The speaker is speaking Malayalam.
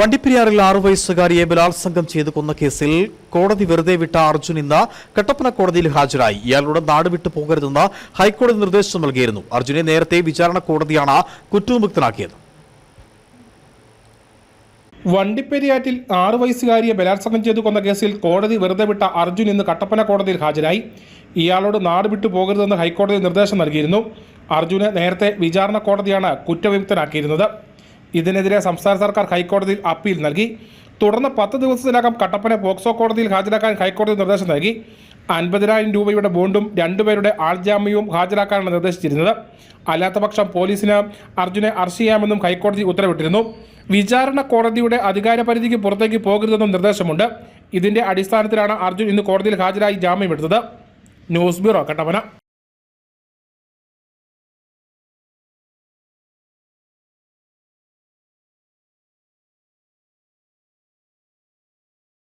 വണ്ടിപ്പെരിയാറിൽ ആറു വയസ്സുകാരിയെ ബലാത്സംഗം ചെയ്ത് കൊന്ന കേസിൽ കോടതി വെറുതെ വിട്ട അർജുൻ ഇന്ന് കട്ടപ്പന കോടതിയിൽ ഹാജരായി. ഇയാളുടെ നാട് വിട്ടു പോകരുതെന്ന് ഹൈക്കോടതി നിർദ്ദേശം നൽകിയിരുന്നു. അർജുനെ നേരത്തെ വിചാരണ കോടതിയാണ് കുറ്റവിമുക്തനാക്കിയത്. വണ്ടിപ്പെരിയാറ്റിൽ ആറു വയസ്സുകാരിയെ ബലാത്സംഗം ചെയ്തു കൊന്ന കേസിൽ കോടതി വെറുതെ വിട്ട അർജുൻ ഇന്ന് കട്ടപ്പന കോടതിയിൽ ഹാജരായി. ഇയാളോട് നാട് വിട്ടു പോകരുതെന്ന് ഹൈക്കോടതി നിർദ്ദേശം നൽകിയിരുന്നു. അർജുന് നേരത്തെ വിചാരണ കോടതിയാണ് കുറ്റവിമുക്തനാക്കിയിരുന്നത്. ഇതിനെതിരെ സംസ്ഥാന സർക്കാർ ഹൈക്കോടതിയിൽ അപ്പീൽ നൽകി. തുടർന്ന് പത്ത് ദിവസത്തിനകം കട്ടപ്പന പോക്സോ കോടതിയിൽ ഹാജരാക്കാൻ ഹൈക്കോടതി നിർദ്ദേശം നൽകി. അൻപതിനായിരം രൂപയുടെ ബോണ്ടും രണ്ടുപേരുടെ ആൾജാമ്യവും ഹാജരാക്കാനാണ് നിർദ്ദേശിച്ചിരുന്നത്. അല്ലാത്തപക്ഷം പോലീസിന് അർജുനെ അറസ്റ്റ് ചെയ്യാമെന്നും ഹൈക്കോടതി ഉത്തരവിട്ടിരുന്നു. വിചാരണ കോടതിയുടെ അധികാരപരിധിക്ക് പുറത്തേക്ക് പോകരുതെന്നും നിർദ്ദേശമുണ്ട്. ഇതിന്റെ അടിസ്ഥാനത്തിലാണ് അർജുൻ ഇന്ന് കോടതിയിൽ ഹാജരായി ജാമ്യമെടുത്തത് ന്യൂസ് ബ്യൂറോ കട്ടപ്പന.